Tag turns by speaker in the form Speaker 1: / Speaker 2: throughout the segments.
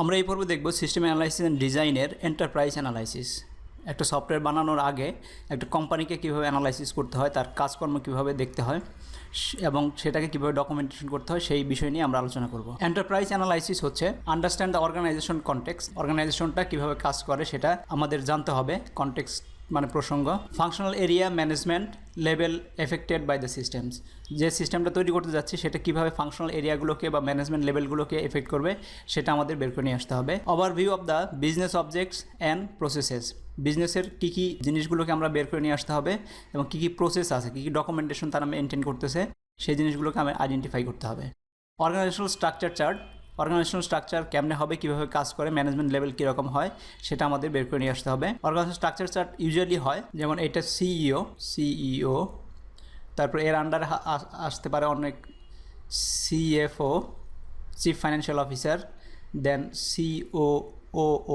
Speaker 1: আমরা এই পর্বে দেখব সিস্টেম অ্যানালাইসিস অ্যান্ড ডিজাইনের এন্টারপ্রাইজ অ্যানালাইসিস একটা সফটওয়্যার বানানোর আগে একটা কোম্পানিকে কীভাবে অ্যানালাইসিস করতে হয়, তার কাজকর্ম কীভাবে দেখতে হয় এবং সেটাকে কীভাবে ডকুমেন্টেশন করতে হয়, সেই বিষয় নিয়ে আমরা আলোচনা করব। এন্টারপ্রাইজ অ্যানালাইসিস হচ্ছে আন্ডারস্ট্যান্ড দ্য অর্গানাইজেশন কনটেক্স অর্গানাইজেশনটা কীভাবে কাজ করে সেটা আমাদের জানতে হবে। কনটেক্স মানে প্রসঙ্গ functional area management level affected by the systems যে সিস্টেমটা তৈরি করতে যাচ্ছি, সেটা কীভাবে ফাংশনাল এরিয়াগুলোকে বা ম্যানেজমেন্ট লেভেলগুলোকে এফেক্ট করবে, সেটা আমাদের বের করে নিয়ে আসতে হবে। Overview of the business objects and processes বিজনেসের কী কী জিনিসগুলোকে আমরা বের করে নিয়ে আসতে হবে এবং কী কী প্রসেস আছে, কী কী ডকুমেন্টেশন তারা মেনটেন করতেছে, সেই জিনিসগুলোকে আমরা আইডেন্টিফাই করতে হবে। Organizational structure chart organizational structure কেমনে হবে, কীভাবে কাজ করে ম্যানেজমেন্ট লেভেল কীরকম হয়, সেটা আমাদের বের করে নিয়ে আসতে হবে। অর্গানাইজেশন স্ট্রাকচার চার্ট ইউজুয়ালি হয়, যেমন এটা সিইও সিইও তারপর এর আন্ডারে আসতে পারে অনেক CFO chief financial officer then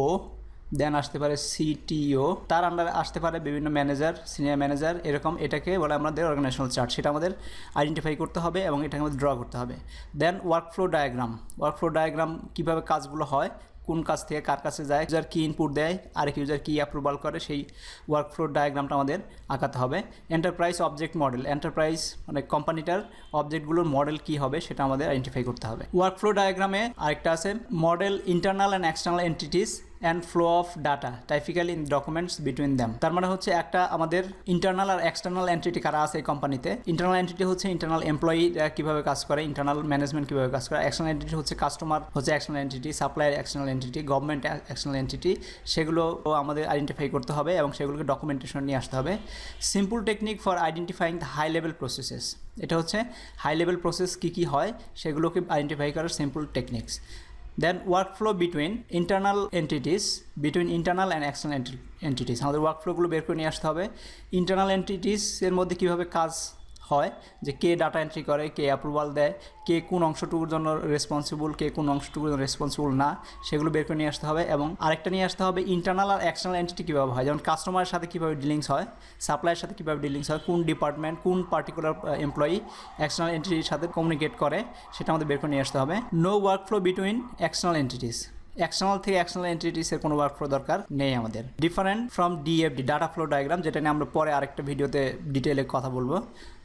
Speaker 1: COO then আসতে পারে সিটিও তার আন্ডারে আসতে পারে বিভিন্ন ম্যানেজার সিনিয়র ম্যানেজার এরকম এটাকে বলে আমাদের অর্গানাইজেশনাল চার্ট সেটা আমাদের আইডেন্টিফাই করতে হবে এবং এটাকে আমাদের ড্র করতে হবে। Then workflow diagram workflow diagram কীভাবে কাজগুলো হয়, কোন কাজ থেকে কার কাছে যায় ইউজার কী ইনপুট দেয় আর আরেক ইউজার কী অ্যাপ্রুভাল করে, সেই ওয়ার্কফ্লো ডায়াগ্রামটা আমাদের আঁকাতে হবে। এন্টারপ্রাইজ অবজেক্ট মডেল এন্টারপ্রাইজ মানে কোম্পানিটার অবজেক্টগুলোর মডেল কী হবে, সেটা আমাদের আইডেন্টিফাই করতে হবে। ওয়ার্কফ্লো ডায়াগ্রামে আরেকটা আছে। Model internal and external entities and flow of data typically in documents between them তার মানে হচ্ছে একটা আমাদের ইন্টারনাল আর এক্সটার্নাল এন্টিটি কারা আছে এই কোম্পানিতে ইন্টারনাল এন্টিটি হচ্ছে ইন্টারনাল এমপ্লয়ি কীভাবে কাজ করে ইন্টারনাল ম্যানেজমেন্ট কীভাবে কাজ করে এক্সটার্নাল এন্টিটি হচ্ছে কাস্টমার হচ্ছে external entity supplier external entity government external entity সেগুলো আমাদের আইডেন্টিফাই করতে হবে এবং সেগুলোকে ডকুমেন্টেশন নিয়ে আসতে হবে। Simple technique for identifying the high level processes এটা হচ্ছে হাই লেভেল প্রসেস কী কী হয়, সেগুলোকে আইডেন্টিফাই করার simple techniques then workflow between internal entities between internal and external entities আমাদের ওয়ার্কফ্লোগুলো বের করে নিয়ে আসতে হবে। ইন্টারনাল এন্টিটিসের মধ্যে কীভাবে কাজ হয় যে কে ডাটা এন্ট্রি করে, কে অ্যাপ্রুভাল দেয়, কে কোন অংশটুকুর জন্য রেসপন্সিবল কে কোন অংশটুকুর জন্য রেসপন্সিবল না, সেগুলো বের করে নিয়ে আসতে হবে এবং আরেকটা নিয়ে আসতে হবে ইন্টারনাল আর এক্সটার্নাল এন্টিটি কীভাবে হয়। যেমন কাস্টমারের সাথে কীভাবে ডিলিংস হয় সাপ্লাইয়ের সাথে কীভাবে ডিলিংস হয়, কোন ডিপার্টমেন্ট কোন পার্টিকুলার এমপ্লয়ি এক্সটার্নাল এন্টিটির সাথে কমিউনিকেট করে, সেটা আমাদের বের করে নিয়ে আসতে হবে। No workflow between external entities external থেকে এক্সটার্নাল এন্টিটিসের কোনো ওয়ার্কফ্লো দরকার নেই আমাদের। Different from DFD data flow diagram যেটা নিয়ে আমরা পরে আরেকটা ভিডিওতে ডিটেলে কথা বলব।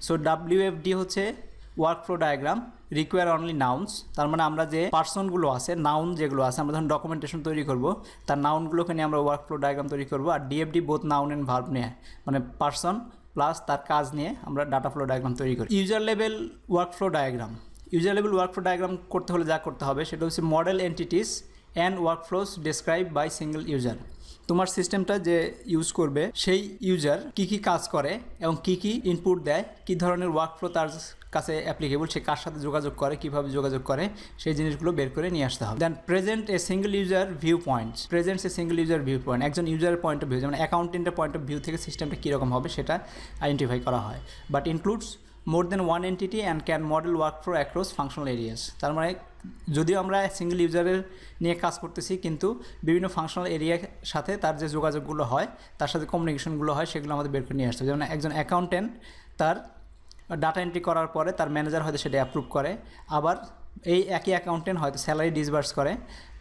Speaker 1: সো ডাব্লিউএফডি হচ্ছে workflow diagram require only nouns তার মানে আমরা যে পার্সনগুলো আছে নাউন যেগুলো আছে, আমরা যখন ডকুমেন্টেশন তৈরি করব। তার নাউনগুলোকে নিয়ে আমরা ওয়ার্কফ্লো ডায়াগ্রাম তৈরি করব। আর DFD both noun and verb নিয়ে। মানে পার্সন প্লাস তার কাজ নিয়ে আমরা ডাটা ফ্লো ডায়াগ্রাম তৈরি করি। User level workflow diagram user level workflow diagram করতে হলে যা করতে হবে, সেটা হচ্ছে model entities and workflows describe by single user তোমার সিস্টেমটা যে ইউজ করবে, সেই ইউজার কি কি কাজ করে এবং কি কি ইনপুট দেয়, কি ধরনের ওয়ার্কফ্লো তার কাছে অ্যাপ্লিকেবল সে কার সাথে যোগাযোগ করে, কীভাবে যোগাযোগ করে, সেই জিনিসগুলো বের করে নিয়ে আসতে হবে। Then present a single user view points presents a single user view point একজন ইউজারের পয়েন্ট অফ ভিউ যেমন অ্যাকাউন্টেন্টের পয়েন্ট অফ ভিউ থেকে সিস্টেমটা কীরকম হবে সেটা আইডেন্টিফাই করা হয়। But includes more than one entity and can model work flow across functional areas তার মানে যদিও আমরা সিঙ্গেল ইউজারের নিয়ে কাজ করতেছি, কিন্তু বিভিন্ন ফাংশনাল এরিয়ার সাথে তার যে যোগাযোগগুলো হয়, তার সাথে কমিউনিকেশনগুলো হয়, সেগুলো আমাদের বের করে নিয়ে আসতে হবে। যেমন একজন অ্যাকাউন্টেন্ট তার ডাটা এন্ট্রি করার পরে তার ম্যানেজার হয়তো সেটা অ্যাপ্রুভ করে, আবার এই একই অ্যাকাউন্টেন্ট হয়তো স্যালারি ডিসবার্স করে।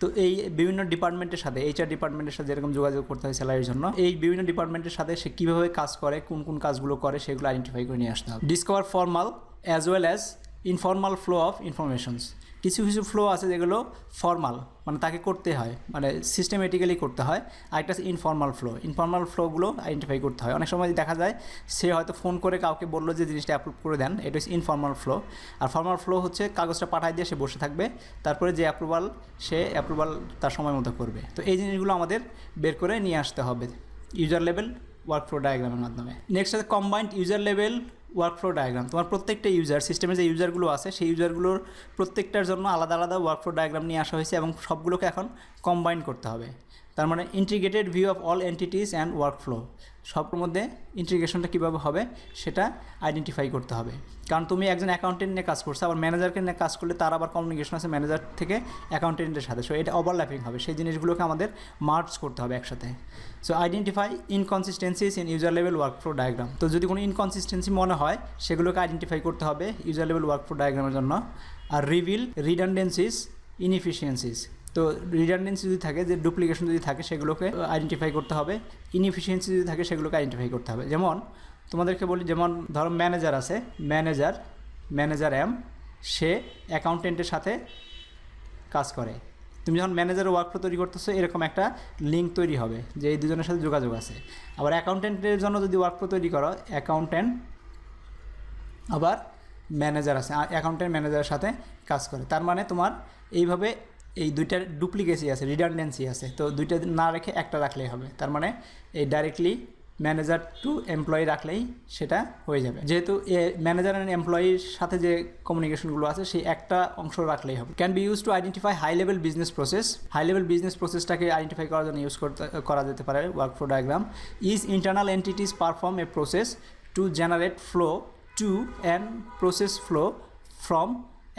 Speaker 1: তো এই বিভিন্ন ডিপার্টমেন্টের সাথে এইচআর ডিপার্টমেন্টের সাথে যেরকম যোগাযোগ করতে হয় স্যালারির জন্য, এই বিভিন্ন ডিপার্টমেন্টের সাথে সে কীভাবে কাজ করে, কোন কোন কাজগুলো করে সেগুলো আইডেন্টিফাই করে নিয়ে আসতে হবে। Discover formal as well as informal flow of informations কিছু কিছু ফ্লো আছে যেগুলো ফর্মাল মানে তাকে করতে হয় মানে সিস্টেমেটিক্যালি করতে হয়, আর একটা ইনফর্মাল ফ্লো ইনফর্মাল ফ্লোগুলো আইডেন্টিফাই করতে হয়। অনেক সময় দেখা যায়, সে হয়তো ফোন করে কাউকে বলল যে জিনিসটা অ্যাপ্রুভ করে দেন, এটা হচ্ছে ইনফর্মাল ফ্লো আর ফর্মাল ফ্লো হচ্ছে কাগজটা পাঠায় দিয়ে সে বসে থাকবে, তারপরে যে অ্যাপ্রুভাল সে অ্যাপ্রুভাল তার সময় মতো করবে। তো এই জিনিসগুলো আমাদের বের করে নিয়ে আসতে হবে। ইউজার লেভেল ওয়ার্কফ্লো ডায়াগ্রামের মাধ্যমে। নেক্সট আছে combined user level workflow diagram তোমার প্রত্যেকটা ইউজার সিস্টেমে যে ইউজারগুলো আছে, সেই ইউজারগুলোর প্রত্যেকটার জন্য আলাদা আলাদা ওয়ার্কফ্লো ডায়াগ্রাম নিয়ে আসা হয়েছে এবং সবগুলোকে এখন কম্বাইন করতে হবে। তার মানে integrated view of all entities and workflow সবের মধ্যে ইন্টিগ্রেশনটা কীভাবে হবে সেটা আইডেন্টিফাই করতে হবে। কারণ তুমি একজন অ্যাকাউন্টেন্ট নিয়ে কাজ করছ, আবার ম্যানেজারকে নিয়ে কাজ করলে তার আবার কমিউনিকেশন আছে ম্যানেজার থেকে অ্যাকাউন্টেন্টের সাথে। সো এটা ওভারল্যাপিং হবে। সেই জিনিসগুলোকে আমাদের মার্চ করতে হবে একসাথে। So identify inconsistencies in user level work workflow diagram তো যদি কোনো ইনকনসিস্টেন্সি মনে হয়, সেগুলোকে আইডেন্টিফাই করতে হবে ইউজার লেভেল ওয়ার্ক ওয়ার্কফ্লো ডায়াগ্রামের জন্য। আর রিভিল রিডান্ডেন্সিস ইনএফিসিয়েন্সিস তো রিডান্ডেন্সি যদি থাকে, যে ডুপ্লিকেশন যদি থাকে, সেগুলোকে আইডেন্টিফাই করতে হবে। ইনএফিসিয়েন্সি যদি থাকে, সেগুলোকে আইডেন্টিফাই করতে হবে। যেমন, তোমাদেরকে বলি, যেমন ধরো ম্যানেজার আছে ম্যানেজার ম্যানেজার এম সে অ্যাকাউন্টেন্টের সাথে কাজ করে। তুমি যখন ম্যানেজার ওয়ার্কফ্লো তৈরি করতেছো, এরকম একটা লিঙ্ক তৈরি হবে, যে এই দুজনের সাথে যোগাযোগ আছে। আবার অ্যাকাউন্টেন্টের জন্য যদি ওয়ার্কফ্লো তৈরি করো অ্যাকাউন্টেন্ট আবার ম্যানেজার আছে অ্যাকাউন্টেন্ট ম্যানেজারের সাথে কাজ করে। তার মানে তোমার এইভাবে এই দুইটার ডুপ্লিকেসি আছে রিডান্ডেন্সি আছে। তো দুইটা না রেখে একটা রাখলেই হবে। তার মানে এই ডাইরেক্টলি ম্যানেজার টু এমপ্লয়ি রাখলেই সেটা হয়ে যাবে। যেহেতু এ ম্যানেজার অ্যান্ড এমপ্লয়ির সাথে যে কমিউনিকেশনগুলো আছে, সেই একটা অংশ রাখলেই হবে। Can be use to identify high level business process high level business প্রসেসটাকে identify করার জন্য ইউজ করতে, করা যেতে পারে work flow diagram is internal entities perform a process to generate flow to and process flow from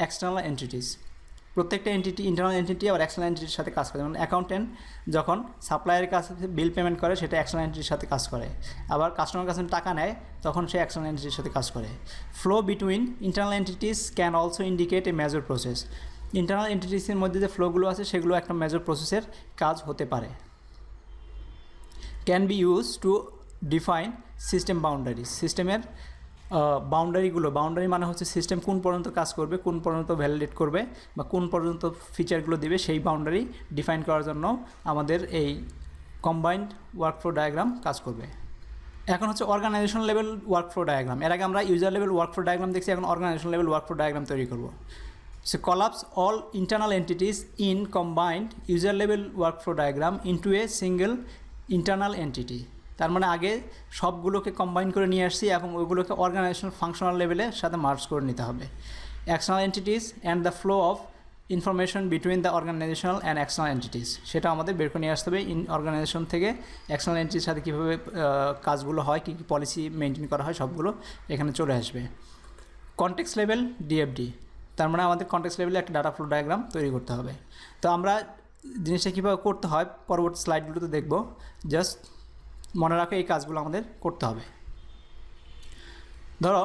Speaker 1: external entities প্রত্যেকটা entity internal entity আবার external এন্টিটির সাথে কাজ করে। যেমন অ্যাকাউন্টেন্ট যখন সাপ্লায়ারের কাছে বিল পেমেন্ট করে, সেটা এক্সটার্নাল এন্টিটির সাথে কাজ করে। আবার কাস্টমার কাছে টাকা নেয়, তখন সে এক্সটার্নাল এন্টিটির সাথে কাজ করে। Flow between internal entities can also indicate a major process internal এন্টিটিসের মধ্যে যে ফ্লোগুলো আছে, সেগুলো একটা মেজর প্রসেসের কাজ হতে পারে। Can be use to define system boundaries সিস্টেমের বাউন্ডারিগুলো বাউন্ডারি মানে হচ্ছে সিস্টেম কোন পর্যন্ত কাজ করবে, কোন পর্যন্ত ভ্যালিডেট করবে বা কোন পর্যন্ত ফিচারগুলো দিবে, সেই বাউন্ডারি ডিফাইন করার জন্য আমাদের এই কম্বাইন্ড ওয়ার্কফ্লো ডায়াগ্রাম কাজ করবে। এখন হচ্ছে অর্গানাইজেশন লেভেল ওয়ার্কফ্লো ডায়াগ্রাম এর আগে আমরা ইউজার লেভেল ওয়ার্কফ্লো ডায়াগ্রাম দেখছি, এখন অর্গানাইজেশন লেভেল ওয়ার্কফ্লো ডায়াগ্রাম তৈরি করব। সে collapse all internal entities in combined user level workflow diagram into a single internal entity তার মানে আগে সবগুলোকে কম্বাইন করে নিয়ে আসছি এবং ওইগুলোকে অর্গানাইজেশন ফাংশনাল লেভেলের সাথে মার্চ করে নিতে হবে। External entities and the flow of information between the organizational and external entities সেটা আমাদের বের করে নিয়ে আসতে হবে ইন অর্গানাইজেশন থেকে এক্সটার্নাল এন্টিটির সাথে কীভাবে কাজগুলো হয়, কী কী পলিসি মেনটেন করা হয়, সবগুলো এখানে চলে আসবে। কন্টেক্স লেভেল ডিএফডি তার মানে আমাদের কন্টেক্স লেভেলে একটা ডাটা ফ্লো ডায়াগ্রাম তৈরি করতে হবে। তো আমরা জিনিসটা কীভাবে করতে হয়, পরবর্তী স্লাইডগুলোতে দেখব। জাস্ট মনে রাখো এই কাজগুলো আমাদের করতে হবে। ধরো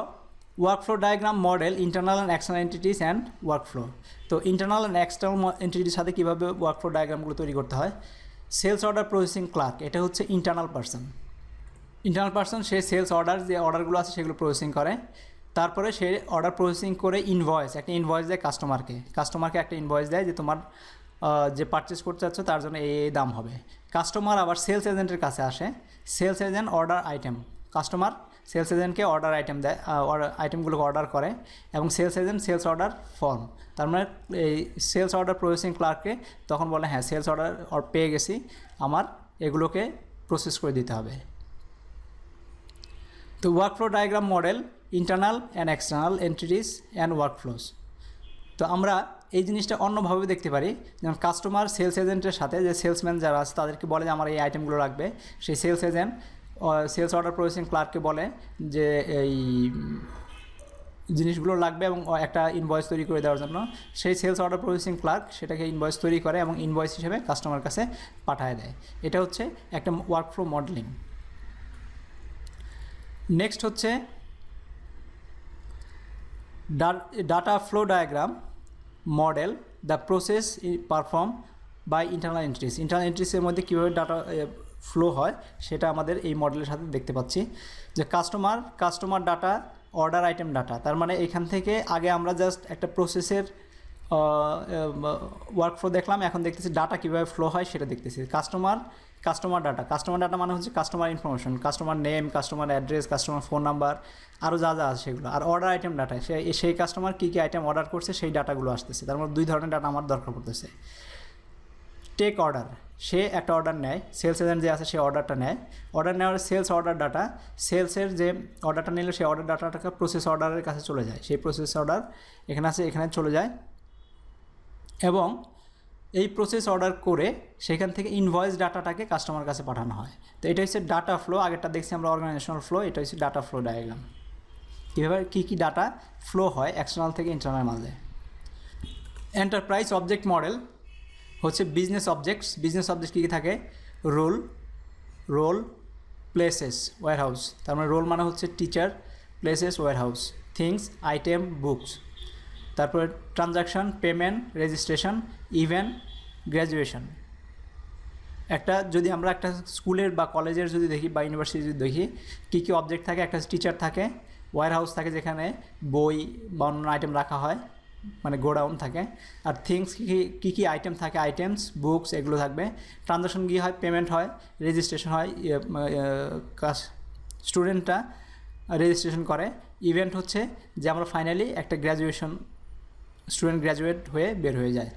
Speaker 1: workflow diagram model internal and external entities and workflow তো ইন্টারনাল অ্যান্ড এক্সটার্নাল এন্টিটির সাথে কীভাবে ওয়ার্কফ্লো ডায়াগ্রামগুলো তৈরি করতে হয়? সেলস অর্ডার প্রসেসিং ক্লার্ক এটা হচ্ছে ইন্টারনাল পার্সন ইন্টারনাল পার্সন সে সেলস অর্ডার যে অর্ডারগুলো আছে সেগুলো প্রসেসিং করে। তারপরে সে অর্ডার প্রসেসিং করে ইনভয়েস একটা ইনভয়েস দেয় কাস্টমারকে কাস্টমারকে একটা ইনভয়েস দেয় যে তোমার যে পারচেস করতে চাচ্ছ, তার জন্য এই দাম হবে। কাস্টমার আবার সেলস এজেন্টের কাছে আসে। Sales agent order item customer sales এজেন্টকে order item দেয় আইটেমগুলোকে অর্ডার করে এবং sales agent sales order form তার মানে এই সেলস অর্ডার প্রসেসিং ক্লার্ককে তখন বলে হ্যাঁ সেলস অর্ডার পেয়ে গেছি। আমার এগুলোকে প্রসেস করে দিতে হবে। তো workflow diagram model internal and external entities and workflows তো আমরা এই জিনিসটা অন্যভাবে দেখতে পারি। যেমন কাস্টমার সেলস এজেন্টের সাথে যে সেলসম্যান যারা আছে, তাদেরকে বলে যে, আমার এই আইটেমগুলো লাগবে। সেই sales agent sales order processing ক্লার্ককে বলে যে, এই জিনিসগুলো লাগবে এবং একটা ইনভয়েস তৈরি করে দেওয়ার জন্য। সেই সেলস অর্ডার প্রসেসিং ক্লার্ক সেটাকে ইনভয়েস তৈরি করে এবং ইনভয়েস হিসেবে কাস্টমার কাছে পাঠায় দেয়। এটা হচ্ছে একটা ওয়ার্কফ্লো মডেলিং নেক্সট হচ্ছে data flow diagram model the process perform by internal entries internal এন্ট্রিসের মধ্যে কীভাবে ডাটা ফ্লো হয়, সেটা আমাদের এই মডেলের সাথে দেখতে পাচ্ছি। যে customer customer data order item data তার মানে এখান থেকে আগে আমরা জাস্ট একটা প্রসেসের ওয়ার্ক ফ্লো দেখলাম, এখন দেখতেছি ডাটা কীভাবে ফ্লো হয়, সেটা দেখতেছি। Customer customer data customer data মানে হচ্ছে customer information customer name customer address customer phone number আরও যা যা আছে সেগুলো। আর অর্ডার আইটেম ডাটা সে, সেই কাস্টমার কী কী আইটেম অর্ডার করছে, সেই ডাটাগুলো আসতেছে। তার মধ্যে দুই ধরনের ডাটা আমার দরকার পড়তেছে। টেক অর্ডার সে একটা অর্ডার নেয় সেলস এজেন্ট যে আছে সে অর্ডারটা নেয়। অর্ডার নেওয়ার সেলস অর্ডার ডাটা সেলসের যে অর্ডারটা নিলে সেই অর্ডার ডাটাটাকে প্রসেস অর্ডারের কাছে চলে যায়। সেই প্রসেস অর্ডার এখানে আছে, এখানে চলে যায়। এবং এই প্রসেস অর্ডার করে সেখান থেকে ইনভয়েস ডাটাটাকে কাস্টমার কাছে পাঠানো হয়। তো এটা হচ্ছে ডাটা ফ্লো আগেরটা দেখছি আমরা অর্গানাইজেশনাল ফ্লো এটা হচ্ছে ডাটা ফ্লো ডায়াগ্রাম কীভাবে, কী কী ডাটা ফ্লো হয় এক্সটার্নাল থেকে ইন্টারনাল মাঝে? এন্টারপ্রাইজ অবজেক্ট মডেল হচ্ছে বিজনেস অবজেক্টস বিজনেস অবজেক্ট কী কী থাকে? রোল রোল প্লেসেস ওয়ারহাউস তার মানে রোল মানে হচ্ছে teacher places warehouse things item books তারপরে transaction payment registration event graduation. একটা যদি আমরা একটা স্কুলের বা কলেজের যদি দেখি বা ইউনিভার্সিটি যদি দেখি কী কী অবজেক্ট থাকে? একটা টিচার থাকে ওয়ার হাউস থাকে যেখানে বই বা অন্য আইটেম রাখা হয় মানে গোডাউন থাকে। আর থিংস কী কী আইটেম থাকে? আইটেমস বুকস এগুলো থাকবে। ট্রানজাকশন কী হয়? পেমেন্ট হয় রেজিস্ট্রেশন হয় ইয়ে, কাজ স্টুডেন্টরা রেজিস্ট্রেশন করে। ইভেন্ট হচ্ছে যে আমরা ফাইনালি একটা গ্র্যাজুয়েশন স্টুডেন্ট গ্র্যাজুয়েট হয়ে বের হয়ে যায়।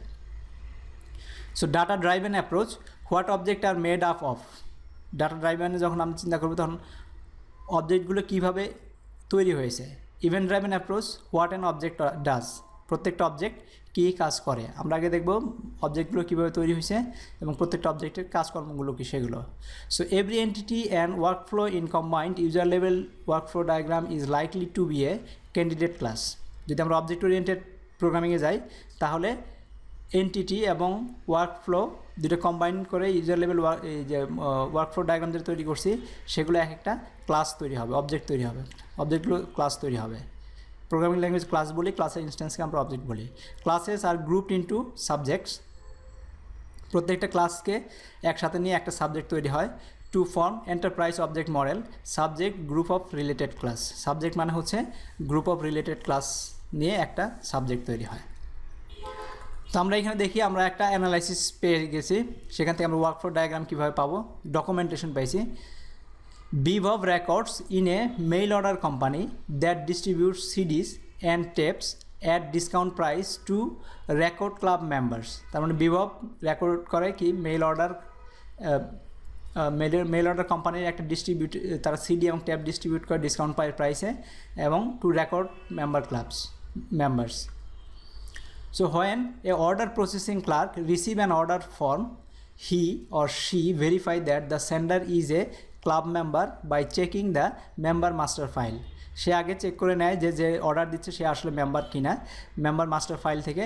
Speaker 1: So data driven approach what object are made up of data ড্রাইভেনে যখন আমরা চিন্তা করব, তখন অবজেক্টগুলো কীভাবে তৈরি হয়েছে? Event driven approach what an object does প্রত্যেকটা অবজেক্ট কী কাজ করে? আমরা আগে দেখব অবজেক্টগুলো কীভাবে তৈরি হয়েছে এবং প্রত্যেকটা অবজেক্টের কাজকর্মগুলো কী সেগুলো। So every entity and workflow in combined user level workflow diagram is likely to be a candidate class যদি আমরা অবজেক্ট ওরিয়েন্টেড প্রোগ্রামিংয়ে যাই, তাহলে এনটিটি এবং ওয়ার্কফ্লো দুটো কম্বাইন করে ইউজার লেভেল এই যে ওয়ার্কফ্লো ডায়াগ্রাম যেটা তৈরি করছি, সেগুলো এক একটা ক্লাস তৈরি হবে অবজেক্ট তৈরি হবে অবজেক্টগুলো ক্লাস তৈরি হবে। প্রোগ্রামিং ল্যাঙ্গুয়েজ ক্লাস বলি ক্লাসের ইনস্ট্যান্সকে আমরা অবজেক্ট বলি। Classes are grouped into subjects প্রত্যেকটা ক্লাসকে একসাথে নিয়ে একটা সাবজেক্ট তৈরি হয় to form enterprise object model subject group of related class subject মানে হচ্ছে গ্রুপ অফ রিলেটেড ক্লাস নিয়ে একটা সাবজেক্ট তৈরি হয়। তো আমরা এখানে দেখি আমরা একটা অ্যানালাইসিস পেয়ে গেছি। সেখান থেকে আমরা ওয়ার্কফ্লো ডায়াগ্রাম কীভাবে পাবো ডকুমেন্টেশন পাইছি। Bebop records in a mail order company that distribute CDs and tapes at discount price to record club members তার মানে বিভব রেকর্ড করে কি মেইল অর্ডার মেলের মেল অর্ডার কোম্পানির একটা ডিস্ট্রিবিউট তারা সিডি এবং ট্যাব ডিস্ট্রিবিউট করে ডিসকাউন্ট পায় প্রাইসে এবং to record member clubs members So when a order processing clerk receive an order form, he or she verify that the sender is a club member by checking the member master file. সে আগে check করে নেয় যে যে order দিচ্ছে সে আসলে member কিনা। Member master file থেকে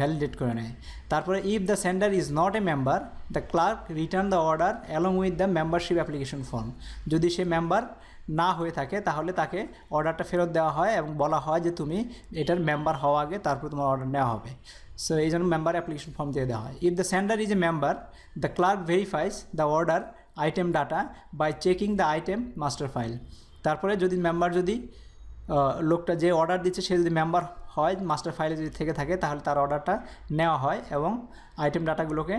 Speaker 1: ভ্যালিডেট করে নেয়। তারপরে if the sender is not a member the clerk return the order along with the membership application form যদি সে মেম্বার না হয়ে থাকে, তাহলে তাকে অর্ডারটা ফেরত দেওয়া হয় এবং বলা হয় যে তুমি এটার মেম্বার হওয়া আগে তারপর তোমার অর্ডার নেওয়া হবে। সো এই জন্য মেম্বার অ্যাপ্লিকেশন ফর্ম দিয়ে দেওয়া হয়। If the sender is a member the clerk verifies the order item data by checking the item master file তারপরে যদি মেম্বার যদি লোকটা যে অর্ডার দিচ্ছে, সে যদি মেম্বার হয় মাস্টার ফাইলে যদি থেকে থাকে, তাহলে তার অর্ডারটা নেওয়া হয় এবং আইটেম ডাটাগুলোকে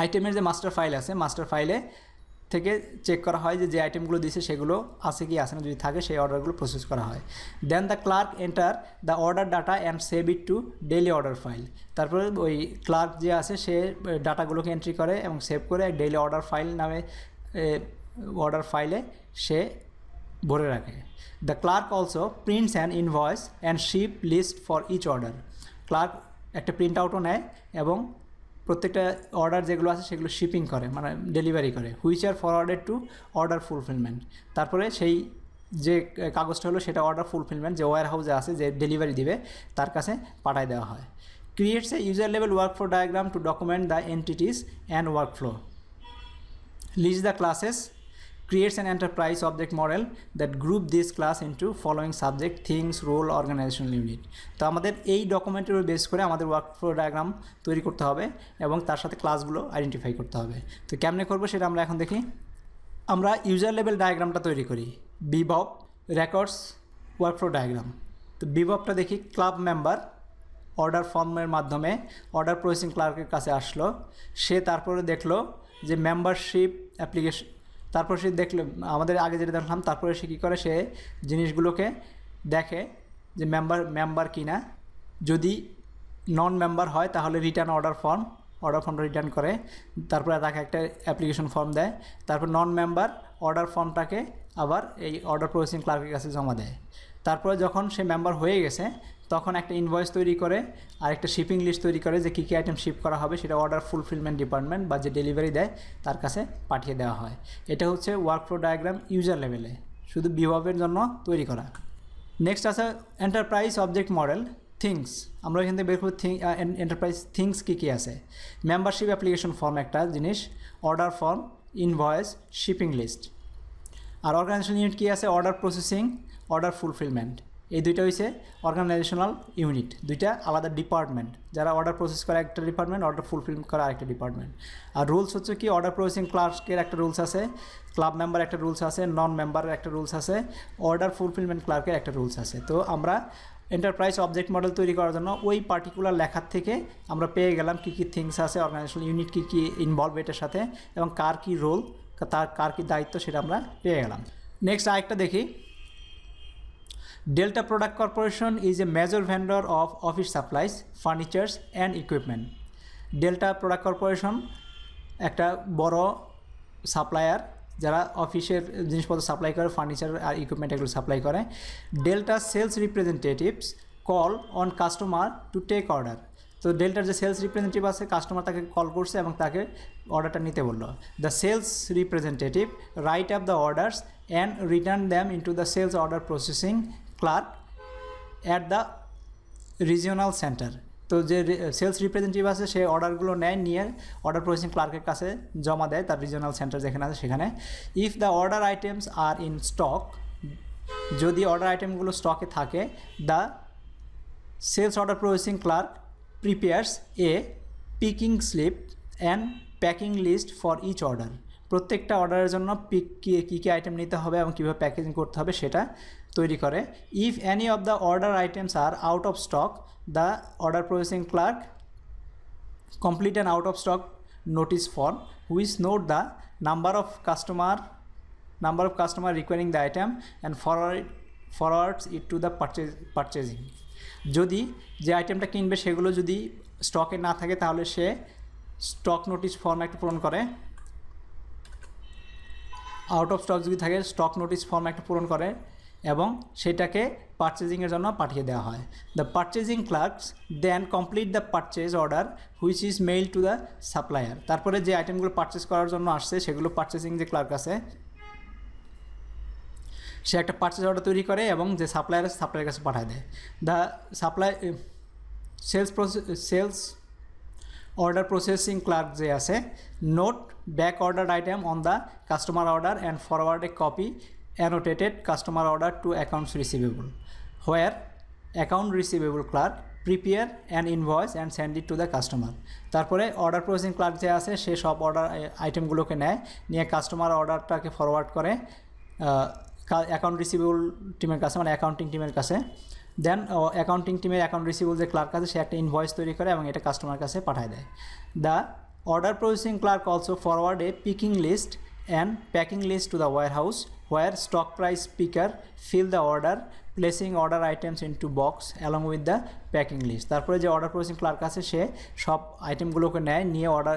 Speaker 1: আইটেমের যে মাস্টার ফাইল আছে মাস্টার ফাইলে থেকে চেক করা হয় যে যে আইটেমগুলো দিয়েছে সেগুলো আছে কি, আছে না যদি থাকে সেই অর্ডারগুলো প্রসেস করা হয়। Then the clerk enter the order data and save it to daily order file তারপরে ওই ক্লার্ক যে আছে, সে ডাটাগুলোকে এন্ট্রি করে এবং সেভ করে ডেইলি অর্ডার ফাইল নামে অর্ডার ফাইলে সে ভরে রাখে। The clerk also prints and invoice and ship list for each order clerk একটা প্রিন্ট আউটও নেয় এবং প্রত্যেকটা অর্ডার যেগুলো আছে সেগুলো শিপিং করে মানে ডেলিভারি করে। Which are forwarded to order fulfillment তারপরে সেই যে কাগজটা হলো সেটা অর্ডার ফুলফিলমেন্ট যে ওয়ার হাউসে আছে, যে ডেলিভারি দিবে, তার কাছে পাঠায় দেওয়া হয়। Creates a user level work workflow diagram to document the entities and work workflow lists the classes creates an enterprise object model that group this class into following subject, things, role organizational unit. তো আমাদের এই ডকুমেন্টের base করে আমাদের workflow diagram তৈরি করতে হবে এবং তার সাথে ক্লাসগুলো আইডেন্টিফাই করতে হবে। তো কেমনে করব সেটা আমরা এখন দেখি। আমরা ইউজার লেভেল ডায়াগ্রামটা তৈরি করি। বিবব রেকর্ডস ওয়ার্কফ্লো ডায়াগ্রাম তো বিববটা দেখি ক্লাব মেম্বার অর্ডার ফর্মের মাধ্যমে অর্ডার প্রসেসিং ক্লার্কের কাছে আসলো। সে তারপরে দেখল যে মেম্বারশিপ অ্যাপ্লিকেশন তারপর সে দেখল, আমাদের আগে যেটা দেখলাম, তারপরে সে কী করে? সে জিনিসগুলোকে দেখে যে মেম্বার মেম্বার কিনা। যদি নন মেম্বার হয়, তাহলে রিটার্ন অর্ডার ফর্ম অর্ডার ফর্মটা রিটার্ন করে। তারপরে তাকে একটা অ্যাপ্লিকেশন ফর্ম দেয়। তারপর নন মেম্বার অর্ডার ফর্মটাকে আবার এই অর্ডার প্রসেসিং ক্লার্কের কাছে জমা দেয়। তারপরে যখন সে মেম্বার হয়ে গেছে তখন একটা ইনভয়েস তৈরি করে, আর একটা শিপিং লিস্ট তৈরি করে যে কী কী আইটেম শিপ করা হবে, সেটা অর্ডার ফুলফিলমেন্ট ডিপার্টমেন্ট বা যে ডেলিভারি দেয়, তার কাছে পাঠিয়ে দেওয়া হয়। এটা হচ্ছে ওয়ার্কফ্লো ডায়াগ্রাম ইউজার লেভেলে শুধু বিভাবের জন্য তৈরি করা। নেক্সট আছে এন্টারপ্রাইজ অবজেক্ট মডেল থিংস আমরা এখান থেকে বের করব থিং এন্টারপ্রাইজ থিংস কী কী আছে। মেম্বারশিপ অ্যাপ্লিকেশন ফর্ম একটা জিনিস order form invoice shipping list আর অর্গানাইজেশন ইউনিট কী আছে? অর্ডার প্রসেসিং অর্ডার ফুলফিলমেন্ট এই দুইটা হচ্ছে অর্গানাইজেশনাল ইউনিট দুইটা আলাদা ডিপার্টমেন্ট যারা অর্ডার প্রসেস করে একটা ডিপার্টমেন্ট অর্ডার ফুলফিল করে আরেকটা ডিপার্টমেন্ট আর রুলস হচ্ছে কি অর্ডার প্রসেসিং ক্লার্কের একটা রুলস আছে ক্লাব মেম্বার একটা রুলস আছে নন মেম্বারের একটা রুলস আছে অর্ডার ফুলফিলমেন্ট ক্লার্কের একটা রুলস আছে। তো আমরা এন্টারপ্রাইজ অবজেক্ট মডেল তৈরি করার জন্য ওই পার্টিকুলার লেখার থেকে আমরা পেয়ে গেলাম কী কী থিংস আছে অর্গানাইজেশনাল ইউনিট কী কী ইনভলভ এটার সাথে এবং কার কী রোল তার, কার কী দায়িত্ব সেটা আমরা পেয়ে গেলাম। নেক্সট আরেকটা দেখি। Delta Product Corporation is a major vendor of office supplies, furnitures and equipment. Delta Product Corporation একটা বড় সাপ্লায়ার যারা অফিসের জিনিসপত্র সাপ্লাই করে ফার্নিচার আর ইকুইপমেন্ট এগুলো সাপ্লাই করে Delta sales representatives call on customer to take order তো ডেল্টার যে সেলস রিপ্রেজেন্টেটিভ আছে কাস্টমার তাকে কল করছে এবং তাকে অর্ডারটা নিতে বলল the sales representative write up the orders and return them into the sales order processing clerk at the regional center. তো যে সেলস রিপ্রেজেন্টেটিভ আছে, সে অর্ডারগুলো নেয়, নিয়ে অর্ডার প্রসেসিং ক্লার্কের কাছে জমা দেয়, তার রিজিওনাল সেন্টার যেখানে আছে সেখানে। If the order items are in stock, যদি অর্ডার আইটেমগুলো স্টকে থাকে, the sales order processing clerk prepares a picking slip and packing list for each order. প্রত্যেকটা অর্ডারের জন্য পিক কী কী কী আইটেম নিতে হবে এবং কীভাবে প্যাকেজিং করতে হবে সেটা তৈরি করে if any of the order items are out of stock the order processing clerk complete an out of stock notice form which note the number of customer number of customer requiring the item and forward forwards it to the purchase purchasing যদি যে আইটেমটা কিনবে সেগুলো যদি স্টকে না থাকে তাহলে সে স্টক নোটিশ ফর্ম একটা পূরণ করে আউট অফ স্টক যদি থাকে স্টক নোটিশ ফর্ম একটা পূরণ করে এবং সেটাকে পারচেজিংয়ের জন্য পাঠিয়ে দেওয়া হয়। The purchasing clerks then complete the purchase order which is mail to the supplier তারপরে যে আইটেমগুলো পারচেজ করার জন্য আসছে, সেগুলো পারচেজিং যে ক্লার্ক আছে, সে একটা পারচেজ অর্ডার তৈরি করে এবং যে সাপ্লায়ার আছে সাপ্লায়ার কাছে পাঠায় দেয়। The supply sales process sales order processing clerk যে আছে note back order item on the customer order and forward a copy annotated customer order to accounts receivable, where account receivable clerk prepare an invoice and send it to the customer. তারপরে order processing clerk যে আছে, সে সব order আইটেমগুলোকে নেয়, নিয়ে customer অর্ডারটাকে forward করে অ্যাকাউন্ট রিসিভেবল টিমের কাছে মানে অ্যাকাউন্টিং টিমের কাছে। দেন অ্যাকাউন্টিং টিমের অ্যাকাউন্ট রিসিভেবল যে ক্লার্ক আছে, সে একটা ইনভয়েস তৈরি করে এবং এটা কাস্টমার কাছে পাঠায় দেয়। The order processing clerk also forward a picking list and packing list to the warehouse, where stock price picker fill the order, placing order items into box along with the packing list. তারপরে যে order processing clerk আছে, সে সব আইটেমগুলোকে নেয়, নিয়ে order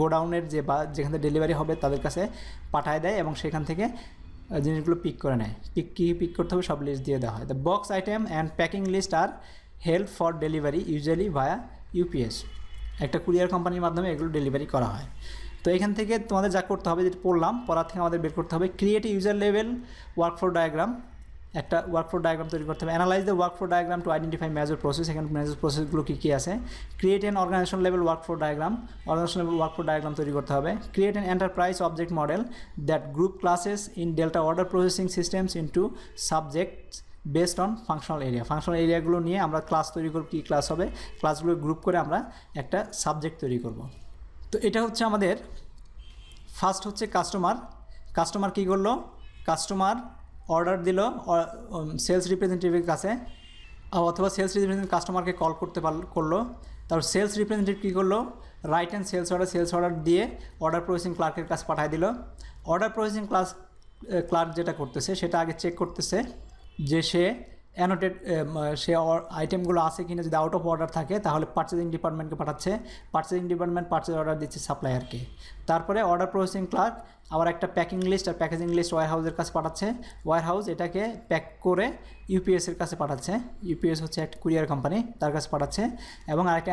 Speaker 1: গোডাউনের যে বা, যেখান থেকে ডেলিভারি হবে তাদের কাছে পাঠায় দেয় এবং সেখান থেকে জিনিসগুলো পিক করে নেয়। পিক কী পিক করতে হবে সব লিস্ট দিয়ে দেওয়া হয়। The box item and packing list are help for delivery usually via UPS একটা কুরিয়ার কোম্পানির মাধ্যমে এগুলো ডেলিভারি করা হয়। তো এখান থেকে তোমাদের যা করতে হবে, যেটা পড়লাম পড়ার থেকে আমাদের বের করতে হবে create user level workflow diagram একটা ওয়ার্কফ্লো ডায়াগ্রাম তৈরি করতে হবে। Analyze the workflow diagram to identify major process এখানে মেজর প্রসেসগুলো কী কী আছে? Create an organization level workflow diagram organization level workflow diagram তৈরি করতে হবে। Create an enterprise object model that group classes in Delta order processing systems into subjects based on functional area functional এরিয়াগুলো নিয়ে আমরা class তৈরি করব, কী class হবে? ক্লাসগুলো group করে আমরা একটা সাবজেক্ট তৈরি করব। তো এটা হচ্ছে আমাদের ফার্স্ট হচ্ছে কাস্টমার কাস্টমার কী করল? কাস্টমার অর্ডার দিল সেলস রিপ্রেজেন্টেটিভের কাছে অথবা সেলস রিপ্রেজেন্টেটিভ কাস্টমারকে কল করতে পারল করল। তারপর সেলস রিপ্রেজেন্টেটিভ কী করল? Write and sales order sales order দিয়ে অর্ডার প্রসেসিং ক্লার্কের কাছে পাঠিয়ে দিল। অর্ডার প্রসেসিং ক্লাস ক্লার্ক যেটা করতেছে, সেটা আগে চেক করতেছে। যে সে অ্যানোটেড সে আইটেমগুলো আছে কিনা যদি আউট অফ অর্ডার থাকে, তাহলে পার্চেসিং ডিপার্টমেন্টকে পাঠাচ্ছে। পার্চেজিং ডিপার্টমেন্ট পার্চেস অর্ডার দিচ্ছে সাপ্লায়ারকে তারপরে অর্ডার প্রসেসিং ক্লার্ক আবার একটা প্যাকিং লিস্ট আর প্যাকেজিং লিস্ট হাউসের কাছে পাঠাচ্ছে। হাউস এটাকে প্যাক করে ইউপিএসের কাছে পাঠাচ্ছে। ইউপিএস হচ্ছে একটা কুরিয়ার কোম্পানি তার কাছে পাঠাচ্ছে। এবং আরেকটা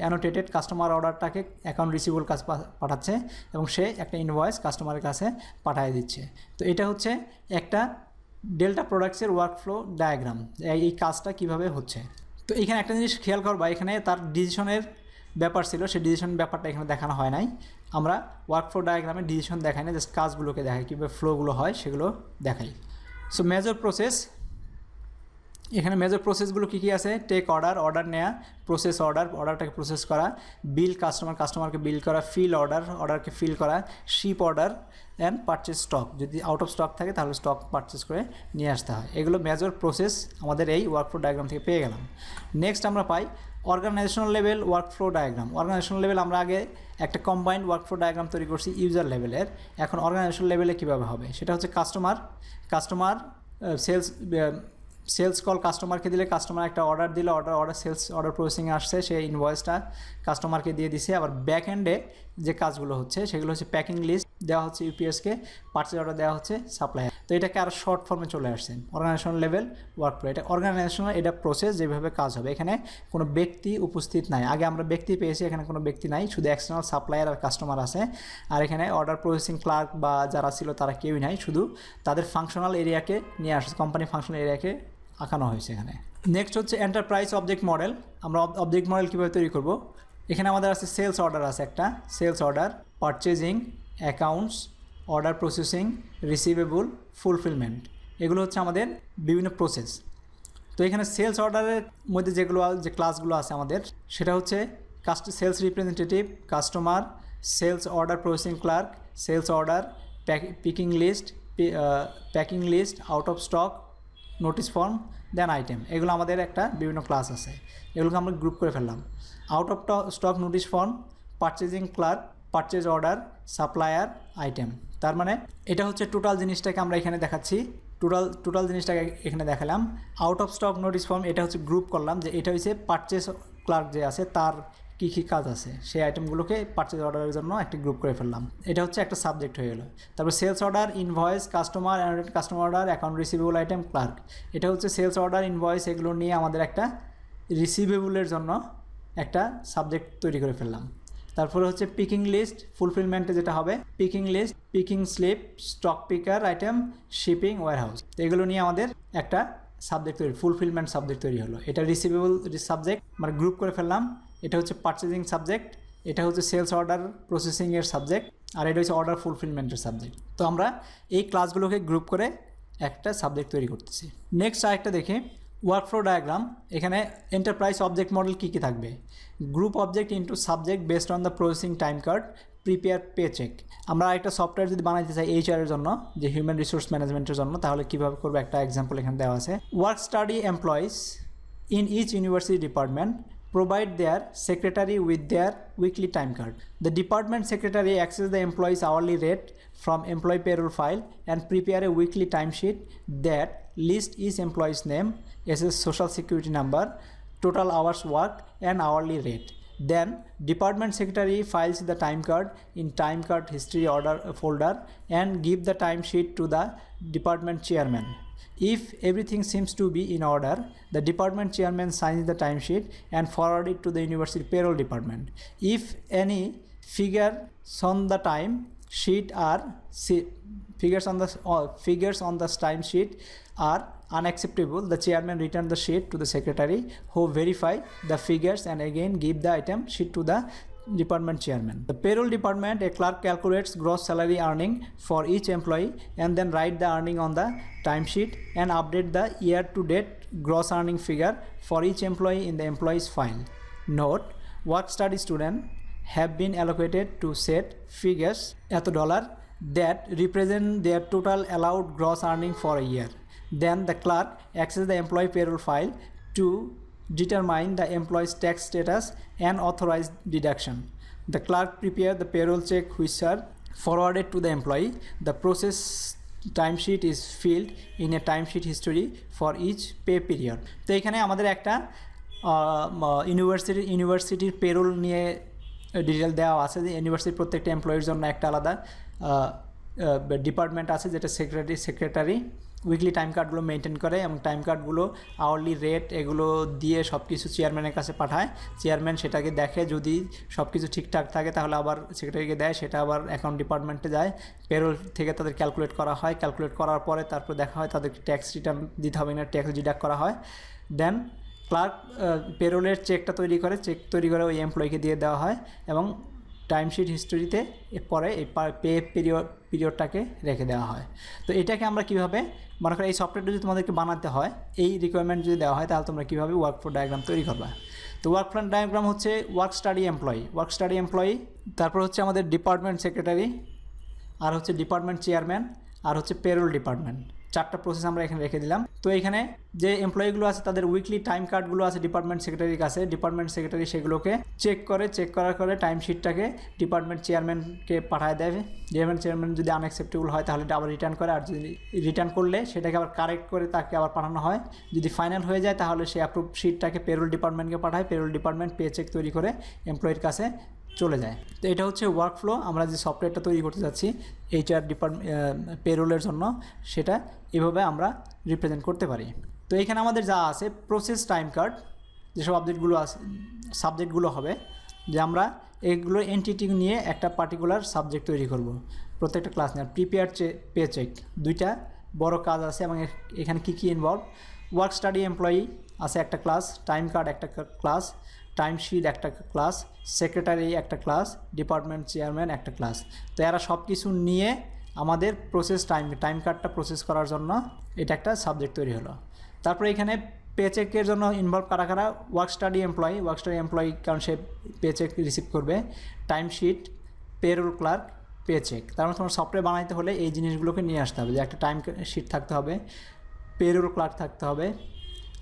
Speaker 1: অ্যানোটেটেড কাস্টমার অর্ডারটাকে অ্যাকাউন্ট রিসিভেবল কাছে পাঠাচ্ছে। এবং সে একটা ইনভয়েস কাস্টমারের কাছে পাঠিয়ে দিচ্ছে। তো এটা হচ্ছে একটা ডেল্টা প্রোডাক্টসের ওয়ার্কফ্লো ডায়াগ্রাম এই কাজটা কীভাবে হচ্ছে? তো এখানে একটা জিনিস খেয়াল করবা, এখানে তার ডিসিশনের ব্যাপার ছিল সেই ডিসিশন ব্যাপারটা এখানে দেখানো হয় নাই। আমরা ওয়ার্কফ্লো ডায়াগ্রামে ডিসিশন দেখাই না জাস্ট কাজগুলোকে দেখাই, কীভাবে ফ্লোগুলো হয় সেগুলো দেখাই। সো মেজর প্রসেস এখানে মেজর প্রসেসগুলো কী কী আছে? টেক অর্ডার অর্ডার নেওয়া প্রসেস অর্ডার অর্ডারটাকে প্রসেস করা বিল কাস্টমার কাস্টমারকে বিল করা ফিল অর্ডার অর্ডারকে ফিল করা ship order and purchase stock যদি আউট অফ স্টক থাকে, তাহলে স্টক পারচেস করে নিয়ে আসতে হয়। এগুলো মেজর প্রসেস আমাদের এই ওয়ার্ক ওয়ার্কফ্লো ডায়াগ্রাম থেকে পেয়ে গেলাম। নেক্সট আমরা পাই organizational level workflow diagram organizational level আমরা আগে একটা কম্বাইন্ড ওয়ার্ক ওয়ার্কফ্লো ডায়াগ্রাম তৈরি করছি ইউজার লেভেলের এখন অর্গানাইজেশনাল লেভেলে কীভাবে হবে? সেটা হচ্ছে customer customer sales sales call কাস্টমারকে দিলে কাস্টমার একটা অর্ডার দিলে order order sales order processing আসছে সেই ইনভয়েসটা কাস্টমারকে দিয়ে দিছে। আবার ব্যাক এন্ডে যে কাজগুলো হচ্ছে, সেগুলো হচ্ছে প্যাকিং লিস্ট দেওয়া হচ্ছে ইউপিএসকে পার্চেস অর্ডার দেওয়া হচ্ছে সাপ্লায়ার তো এটাকে আরও শর্ট ফর্মে চলে আসছে। অর্গানাইজেশনাল লেভেল ওয়ার্ক ফ্লো এটা অর্গানাইজেশনাল এটা প্রসেস যেভাবে কাজ হবে। এখানে কোনো ব্যক্তি উপস্থিত নাই। আগে আমরা ব্যক্তি পেয়েছি, এখানে কোনো ব্যক্তি নাই, শুধু এক্সটার্নাল সাপ্লায়ার আর কাস্টমার আছে। আর এখানে অর্ডার প্রসেসিং ক্লার্ক বা যারা ছিল, তারা কেউই নাই। শুধু তাদের ফাংশনাল এরিয়াকে নিয়ে আসছে কোম্পানি ফাংশনাল এরিয়াকে আঁকানো হয়েছে এখানে। নেক্সট হচ্ছে এন্টারপ্রাইজ অবজেক্ট মডেল আমরা অবজেক্ট মডেল কীভাবে তৈরি করব? এখানে আমাদের আছে সেলস অর্ডার আছে একটা। Sales order purchasing accounts order processing receivable fulfillment এগুলো হচ্ছে আমাদের বিভিন্ন প্রসেস তো এখানে সেলস অর্ডারের মধ্যে যেগুলো যে ক্লাসগুলো আছে আমাদের, সেটা হচ্ছে caste sales representative customer sales order processing clerk sales order picking list packing list out of stock notice form then item এগুলো আমাদের একটা বিভিন্ন ক্লাস আছে। এগুলোকে আমরা গ্রুপ করে ফেললাম। Out of stock notice form purchasing clerk purchase order supplier item তার মানে এটা হচ্ছে টোটাল জিনিসটাকে আমরা এখানে দেখাচ্ছি। টোটাল টোটাল জিনিসটাকে এখানে দেখালাম। Out of stock notice form এটা হচ্ছে গ্রুপ করলাম যে এটা হচ্ছে পারচেস ক্লার্ক যে আছে, তার কী কী কাজ আছে? সেই আইটেমগুলোকে পারচেজ অর্ডারের জন্য একটা গ্রুপ করে ফেললাম। এটা হচ্ছে একটা সাবজেক্ট হয়ে গেলো। তারপর sales order invoice customer customer order account receivable item clerk এটা হচ্ছে সেলস অর্ডার ইনভয়েস এগুলো নিয়ে আমাদের একটা রিসিভেবলের জন্য একটা সাবজেক্ট তৈরি করে ফেললাম। তারপরে হচ্ছে পিকিং লিস্ট ফুলফিলমেন্টে যেটা হবে picking list picking slip stock picker item shipping warehouse এগুলো নিয়ে আমাদের একটা সাবজেক্ট তৈরি ফুলফিলমেন্ট সাবজেক্ট তৈরি হলো। এটা রিসিভেবল সাবজেক্ট মানে গ্রুপ করে ফেললাম। এটা হচ্ছে পারচেজিং সাবজেক্ট এটা হচ্ছে সেলস অর্ডার প্রসেসিংয়ের সাবজেক্ট আর এটা হচ্ছে অর্ডার ফুলফিলমেন্টের সাবজেক্ট তো আমরা এই ক্লাসগুলোকে গ্রুপ করে একটা সাবজেক্ট তৈরি করতেছি। নেক্সট আরেকটা দেখি ওয়ার্কফ্লো ডায়াগ্রাম এখানে এন্টারপ্রাইজ অবজেক্ট মডেল কী কী থাকবে? Group object into subject based on the processing time card prepare pay check আমরা একটা সফটওয়্যার যদি বানাইতে চাই এইচআর এর জন্য, যে হিউম্যান রিসোর্স ম্যানেজমেন্টের জন্য, তাহলে কীভাবে করব? একটা এক্সাম্পল এখানে দেওয়া আছে। Work study employees in each university department provide their secretary with their weekly time card. The department secretary access the employee's hourly rate from employee payroll file and prepare a weekly timesheet that list each employee's name, SS social security number, total hours worked and hourly rate. Then department secretary files the time card in time card history order folder and give the timesheet to the department chairman. If everything seems to be in order, the department chairman signs the timesheet and forward it to the university payroll department. If any figures on the time sheet are figures on the uh, figures on the time sheet are unacceptable, the chairman return the sheet to the secretary who verify the figures and again give the item sheet to the department chairman. The payroll department, a clerk calculates gross salary earning for each employee and then write the earning on the timesheet and update the year to date gross earning figure for each employee in the employee's file. Note, work study student have been allocated to set figures at the dollar that represent their total allowed gross earning for a year. Then the clerk access the employee payroll file to determine the employee's tax status and authorize deduction. The clerk prepare the payroll check which are forwarded to the employee. The process timesheet is filled in a timesheet history for each pay period. তো এখানে আমাদের একটা university ইউনিভার্সিটির payroll নিয়ে detail দেওয়া আছে যে ইউনিভার্সিটির প্রত্যেকটা এমপ্লয়ির জন্য একটা আলাদা ডিপার্টমেন্ট আছে যেটা সেক্রেটারি সেক্রেটারি উইকলি টাইম কার্ডগুলো মেনটেন করে এবং টাইম কার্ডগুলো আওয়ারলি রেট এগুলো দিয়ে সব কিছু চেয়ারম্যানের কাছে পাঠায়। চেয়ারম্যান সেটাকে দেখে যদি সব কিছু ঠিকঠাক থাকে তাহলে আবার সেক্রেটারিকে দেয়, সেটা আবার অ্যাকাউন্ট ডিপার্টমেন্টে যায়। পেরোল থেকে তাদের ক্যালকুলেট করা হয় ক্যালকুলেট করার পরে তারপর দেখা হয় তাদেরকে ট্যাক্স রিটার্ন দিতে হবে না ট্যাক্স ডিডাক্ট করা হয়। দেন ক্লার্ক পেরোলের চেকটা তৈরি করে চেক তৈরি করে ওই এমপ্লয়িকে দিয়ে দেওয়া হয় এবং টাইমশিট হিস্টোরিতে পরে এই পে পিরিয়ড পিরিয়ডটাকে রেখে দেওয়া হয়। তো এটাকে আমরা কীভাবে, মনে করো এই সফটওয়্যারটা যদি তোমাদেরকে বানাতে হয়, এই রিকোয়ারমেন্ট যদি দেওয়া হয়, তাহলে তোমরা কীভাবে ওয়ার্ক ফ্লো ডায়াগ্রাম তৈরি করবা? তো ওয়ার্ক ফ্লো ডায়াগ্রাম হচ্ছে work study employee work study employee তারপর হচ্ছে আমাদের ডিপার্টমেন্ট সেক্রেটারি আর হচ্ছে ডিপার্টমেন্ট চেয়ারম্যান আর হচ্ছে পেরোল ডিপার্টমেন্ট চারটা প্রসেস আমরা এখানে রেখে দিলাম। তো এখানে যে এমপ্লয়িগুলো আছে, তাদের উইকলি টাইম কার্ডগুলো আছে ডিপার্টমেন্ট সেক্রেটারির কাছে। ডিপার্টমেন্ট সেক্রেটারি সেগুলোকে চেক করে চেক করার করে টাইম শিটটাকে ডিপার্টমেন্ট চেয়ারম্যানকে পাঠায় দেয়। ডিপার্টমেন্ট চেয়ারম্যান যদি আনএক্সেপ্টেবল হয়, তাহলে আবার রিটার্ন করে। আর যদি রিটার্ন করলে সেটাকে আবার কারেক্ট করে তাকে আবার পাঠানো হয়। যদি ফাইনাল হয়ে যায়, তাহলে সে অ্যাপ্রুভ শিটটাকে পেরোল ডিপার্টমেন্টকে পাঠায়। পেরোল ডিপার্টমেন্ট পে চেক তৈরি করে এমপ্লয়ির কাছে চলে যায়। তো এটা হচ্ছে ওয়ার্কফ্লো আমরা যে সফটওয়্যারটা তৈরি করতে যাচ্ছি এইচআর ডিপার্টমেন্ট পেরোলের জন্য, সেটা এভাবে আমরা রিপ্রেজেন্ট করতে পারি। তো এখানে আমাদের যা আছে প্রসেস টাইম কার্ড যেসব আপডেটগুলো আছে সাবজেক্টগুলো হবে, যে আমরা এগুলো এনটিটি নিয়ে একটা পার্টিকুলার সাবজেক্ট তৈরি করব। প্রত্যেকটা ক্লাস নিয়ে প্রিপেয়ার চে পে চেক দুইটা বড় কাজ আছে এবং এখানে কী কী ইনভলভ ওয়ার্ক স্টাডি এমপ্লয়ি আছে একটা ক্লাস টাইম কার্ড একটা ক্লাস টাইম শিট একটা ক্লাস সেক্রেটারি একটা ক্লাস ডিপার্টমেন্ট চেয়ারম্যান একটা ক্লাস তো এরা সব কিছু নিয়ে আমাদের প্রসেস টাইম টাইম কার্ডটা প্রসেস করার জন্য এটা একটা সাবজেক্ট তৈরি হলো। তারপরে এখানে পেচেকের জন্য ইনভলভ কারা কারা? Work study employee work study employee কারণ সে পেচেক রিসিভ করবে। Time sheet payroll clerk paycheck তার মানে তোমার সফটওয়্যার বানাইতে হলে এই জিনিসগুলোকে নিয়ে আসতে হবে, যে একটা টাইম শিট থাকতে হবে পেরোল ক্লার্ক থাকতে হবে,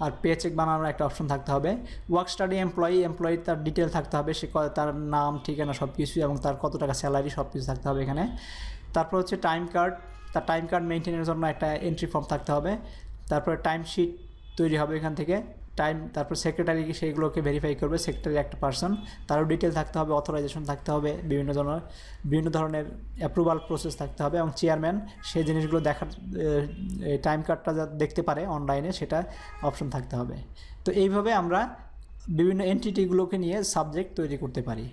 Speaker 1: আর পে চেক বানানোর একটা অপশন থাকতে হবে। ওয়ার্ক স্টাডি এমপ্লয়ি এমপ্লয়ি তার ডিটেল থাকতে হবে, সে তার নাম, ঠিকানা সব কিছু এবং তার কত টাকা স্যালারি সব কিছু থাকতে হবে এখানে। তারপর হচ্ছে টাইম কার্ড তার টাইম কার্ড মেনটেনের জন্য একটা এন্ট্রি ফর্ম থাকতে হবে। তারপরে টাইম শিট তৈরি হবে এখান থেকে। টাইম তারপর সেক্রেটারি সেইগুলোকে ভেরিফাই করবে সেক্রেটারি একটা পার্সন তারও ডিটেল থাকতে হবে অথরাইজেশন থাকতে হবে, বিভিন্ন ধরনের বিভিন্ন ধরনের অ্যাপ্রুভাল প্রসেস থাকতে হবে এবং চেয়ারম্যান সেই জিনিসগুলো দেখার টাইম কার্ডটা যা দেখতে পারে অনলাইনে সেটা অপশন থাকতে হবে। তো এইভাবে আমরা বিভিন্ন এন্টিটিগুলোকে নিয়ে সাবজেক্ট তৈরি করতে পারি।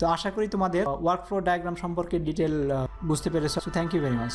Speaker 1: তো আশা করি তোমাদের ওয়ার্ক ফ্লো ডায়াগ্রাম সম্পর্কে ডিটেল বুঝতে পেরেছ। Thank you very much